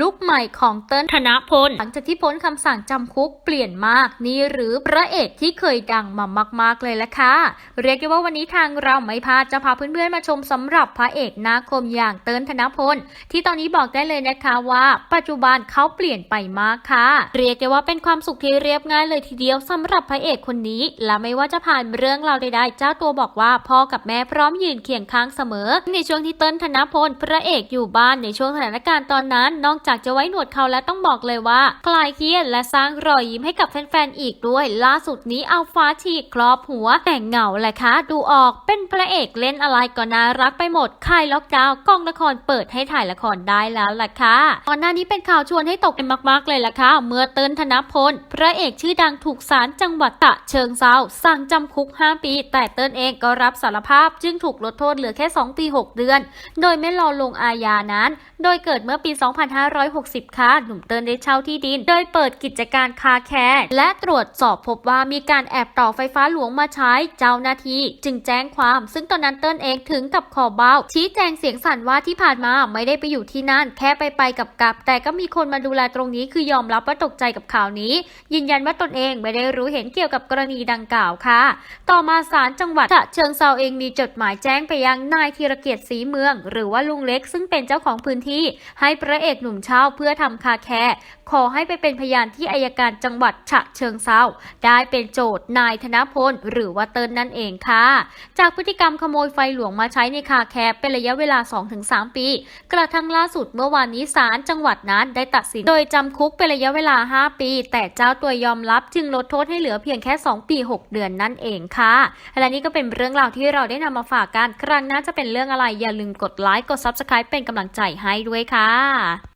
ลุกใหม่ของเติ้ลธนพล หลังจากที่พ้นคำสั่งจำคุกเปลี่ยนมากนี่หรือพระเอกที่เคยดังมามาก ๆ เลยละค่ะ เรียกได้ว่าวันนี้ทางเราไม่พลาดจะพาเพื่อน ๆ มาชมสำหรับพระเอกนาคมอย่างเติ้ลธนพล ที่ตอนนี้บอกได้เลยนะคะว่า ปัจจุบันเขาเปลี่ยนไปมากค่ะ เรียกได้ว่าเป็นความสุขที่เรียบง่ายเลยทีเดียวสำหรับพระเอกคนนี้ และไม่ว่าจะผ่านเรื่องราวใดๆเจ้าตัวบอกว่าพ่อกับแม่พร้อมยืนเคียงข้างเสมอ ในช่วงที่เติ้ลธนพล พระเอกอยู่บ้านในช่วงสถานการณ์ตอนนั้นนอกจากจะไว้หนวดเขาแล้วต้องบอกเลยว่า คลายเครียดและสร้างรอยยิ้มให้กับแฟนๆอีกด้วย ล่าสุดนี้เอาฟ้าฉีกครอบหัว แต่งเหงาแหละคะดูออกเป็นพระเอกเล่นอะไรก็น่ารักไปหมดค่ายล็อกดาวน์กองละครเปิดให้ถ่ายละครได้แล้วล่ะค่ะก่อนหน้านี้เป็นข่าวชวนให้ตกเป็นมาก ๆ เลยล่ะค่ะเมื่อเติ้ลธนพลพระเอกชื่อดังถูกศาลจังหวัดตะเชิงเซาสั่งจำคุก 5 ปี แต่เติ้ลเองก็รับสารภาพจึงถูกลดโทษเหลือแค่ 2 ปี 6 เดือน โดยไม่รอลงอาญานั้น โดยเกิดเมื่อปี2560 ค่ะ หนุ่มเติ้ลได้เช่าที่ดิน โดยเปิดกิจการคาแคร์และตรวจสอบพบว่ามีการแอบต่อไฟฟ้าหลวงมาใช้เจ้าหน้าที่จึงแจ้งความ ซึ่งตอนนั้นเติ้ลเองถึงกับคอเบ้า ชี้แจงเสียงสั่นว่าที่ผ่านมาไม่ได้ไปอยู่ที่นั่น แค่ไปไปกับกับ แต่ก็มีคนมาดูแลตรงนี้คือยอมรับว่าตกใจกับข่าวนี้ ยืนยันว่าตนเองไม่ได้รู้เห็นเกี่ยวกับกรณีดังกล่าวค่ะ ต่อมาศาลจังหวัดฉะเชิงเซาเองมีจดหมายแจ้งไปยังนายธีรเกียรติศรีเมือง หรือว่าลุงเล็กซึ่งเป็นเจ้าของพื้นที่ให้พระเอกหนุ่มเช่าเพื่อทำคาแคร์ขอให้ไปเป็นพยานที่อายการจังหวัดฉะเชิงเซาได้เป็นโจทย์นายธนพลหรือว่าเตินนั่นเองค่ะ จากพฤติกรรมขโมยไฟหลวงมาใช้ในคาแคร์เป็นระยะเวลา 2-3 ปี กระทั่งล่าสุดเมื่อวานนี้ศาลจังหวัดนั้นได้ตัดสินโดยจำคุกเป็นระยะเวลา 5 ปี แต่เจ้าตัวยอมรับจึงลดโทษให้เหลือเพียงแค่ 2 ปี 6 เดือนนั่นเองค่ะและนี่ก็เป็นเรื่องราวที่เราได้นำมาฝากกันครั้งหน้าจะเป็นเรื่องอะไรอย่าลืมกดไลค์กด Subscribe เป็นกำลังใจให้ด้วยค่ะ